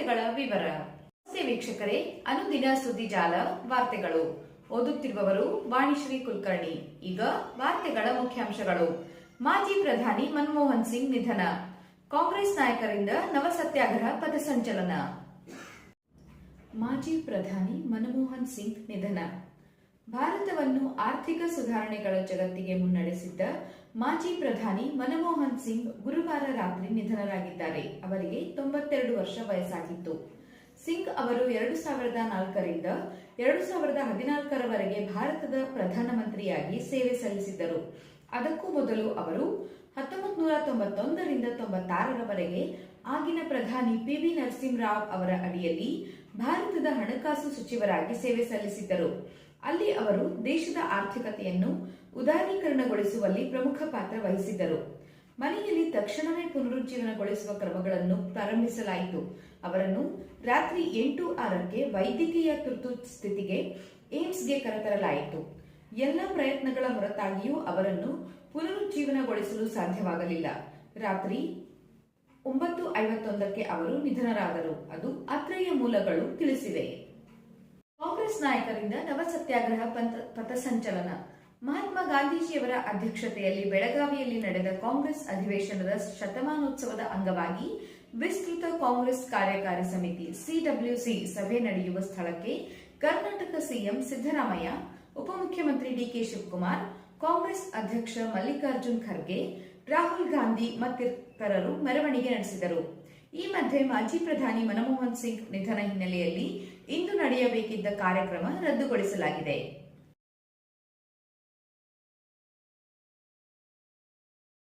ವಾರ್ತೆಗಳ ವಿವರ. ವೀಕ್ಷಕರೇ, ಅನುದಿನ ಸುದ್ದಿಜಾಲ ವಾರ್ತೆಗಳು. ಓದುತ್ತಿರುವವರು ವಾಣಿಶ್ರೀ ಕುಲಕರ್ಣಿ. ಈಗ ವಾರ್ತೆಗಳ ಮುಖ್ಯಾಂಶಗಳು. ಮಾಜಿ ಪ್ರಧಾನಿ ಮನಮೋಹನ್ ಸಿಂಗ್ ನಿಧನ. ಕಾಂಗ್ರೆಸ್ ನಾಯಕರಿಂದ ನವ ಸತ್ಯಾಗ್ರಹ ಪಥಸಂಚಲನ ಮಾಜಿ ಪ್ರಧಾನಿ ಮನಮೋಹನ್ ಸಿಂಗ್ ನಿಧನ. ಭಾರತವನ್ನು ಆರ್ಥಿಕ ಸುಧಾರಣೆಗಳ ಜಗತ್ತಿಗೆ ಮುನ್ನಡೆಸಿದ್ದ ಮಾಜಿ ಪ್ರಧಾನಿ ಮನಮೋಹನ್ ಸಿಂಗ್ ಗುರುವಾರ ರಾತ್ರಿ ನಿಧನರಾಗಿದ್ದಾರೆ. ಅವರಿಗೆ ತೊಂಬತ್ತೆರಡು ವರ್ಷ ವಯಸ್ಸಾಗಿತ್ತು. ಸಿಂಗ್ ಅವರು ಎರಡು ಸಾವಿರದ ನಾಲ್ಕರಿಂದ ಎರಡು ಸಾವಿರದ ಹದಿನಾಲ್ಕರವರೆಗೆ ಭಾರತದ ಪ್ರಧಾನಮಂತ್ರಿಯಾಗಿ ಸೇವೆ ಸಲ್ಲಿಸಿದ್ದರು. ಅದಕ್ಕೂ ಮೊದಲು ಅವರು ಹತ್ತೊಂಬತ್ತು ನೂರ ತೊಂಬತ್ತೊಂದರಿಂದ ತೊಂಬತ್ತಾರರವರೆಗೆ ಆಗಿನ ಪ್ರಧಾನಿ ಪಿ ವಿ ನರಸಿಂಹರಾವ್ ಅವರ ಅಡಿಯಲ್ಲಿ ಭಾರತದ ಹಣಕಾಸು ಸಚಿವರಾಗಿ ಸೇವೆ ಸಲ್ಲಿಸಿದ್ದರು. ಅಲ್ಲಿ ಅವರು ದೇಶದ ಆರ್ಥಿಕತೆಯನ್ನು ಉದಾರೀಕರಣಗೊಳಿಸುವಲ್ಲಿ ಪ್ರಮುಖ ಪಾತ್ರ ವಹಿಸಿದ್ದರು. ಮನೆಯಲ್ಲಿ ತಕ್ಷಣವೇ ಪುನರುಜ್ಜೀವನಗೊಳಿಸುವ ಕ್ರಮಗಳನ್ನು ಪ್ರಾರಂಭಿಸಲಾಯಿತು. ಅವರನ್ನು ರಾತ್ರಿ ಎಂಟು ಆರಕ್ಕೆ ವೈದ್ಯಕೀಯ ತುರ್ತು ಸ್ಥಿತಿಗೆ ಏಮ್ಸ್ಗೆ ಕರೆತರಲಾಯಿತು. ಎಲ್ಲ ಪ್ರಯತ್ನಗಳ ಹೊರತಾಗಿಯೂ ಅವರನ್ನು ಪುನರುಜ್ಜೀವನಗೊಳಿಸಲು ಸಾಧ್ಯವಾಗಲಿಲ್ಲ. ರಾತ್ರಿ ಒಂಬತ್ತು ಐವತ್ತೊಂದಕ್ಕೆ ಅವರು ನಿಧನರಾದರು. ಅದು ಅತ್ರೆಯ ಮೂಲಗಳು ತಿಳಿಸಿವೆ. ಕಾಂಗ್ರೆಸ್ ನಾಯಕರಿಂದ ನವ ಸತ್ಯಾಗ್ರಹ ಪಂಥ- ಪಥಸಂಚಲನ. ಮಹಾತ್ಮ ಗಾಂಧೀಜಿಯವರ ಅಧ್ಯಕ್ಷತೆಯಲ್ಲಿ ಬೆಳಗಾವಿಯಲ್ಲಿ ನಡೆದ ಕಾಂಗ್ರೆಸ್ ಅಧಿವೇಶನದ ಶತಮಾನೋತ್ಸವದ ಅಂಗವಾಗಿ ವಿಸ್ತೃತ ಕಾಂಗ್ರೆಸ್ ಕಾರ್ಯಕಾರಿ ಸಮಿತಿ ಸಿಡಬ್ಲ್ಯೂಸಿ ಸಭೆ ನಡೆಯುವ ಸ್ಥಳಕ್ಕೆ ಕರ್ನಾಟಕ ಸಿಎಂ ಸಿದ್ದರಾಮಯ್ಯ, ಉಪಮುಖ್ಯಮಂತ್ರಿ ಡಿಕೆ ಶಿವಕುಮಾರ್, ಕಾಂಗ್ರೆಸ್ ಅಧ್ಯಕ್ಷ ಮಲ್ಲಿಕಾರ್ಜುನ್ ಖರ್ಗೆ, ರಾಹುಲ್ ಗಾಂಧಿ ಮತ್ತಿತರರು ಮೆರವಣಿಗೆ ನಡೆಸಿದರು. ಈ ಮಧ್ಯೆ ಮಾಜಿ ಪ್ರಧಾನಿ ಮನಮೋಹನ್ ಸಿಂಗ್ ನಿಧನ ಹಿನ್ನೆಲೆಯಲ್ಲಿ ಇಂದು ನಡೆಯಬೇಕಿದ್ದ ಕಾರ್ಯಕ್ರಮ ರದ್ದುಗೊಳಿಸಲಾಗಿದೆ.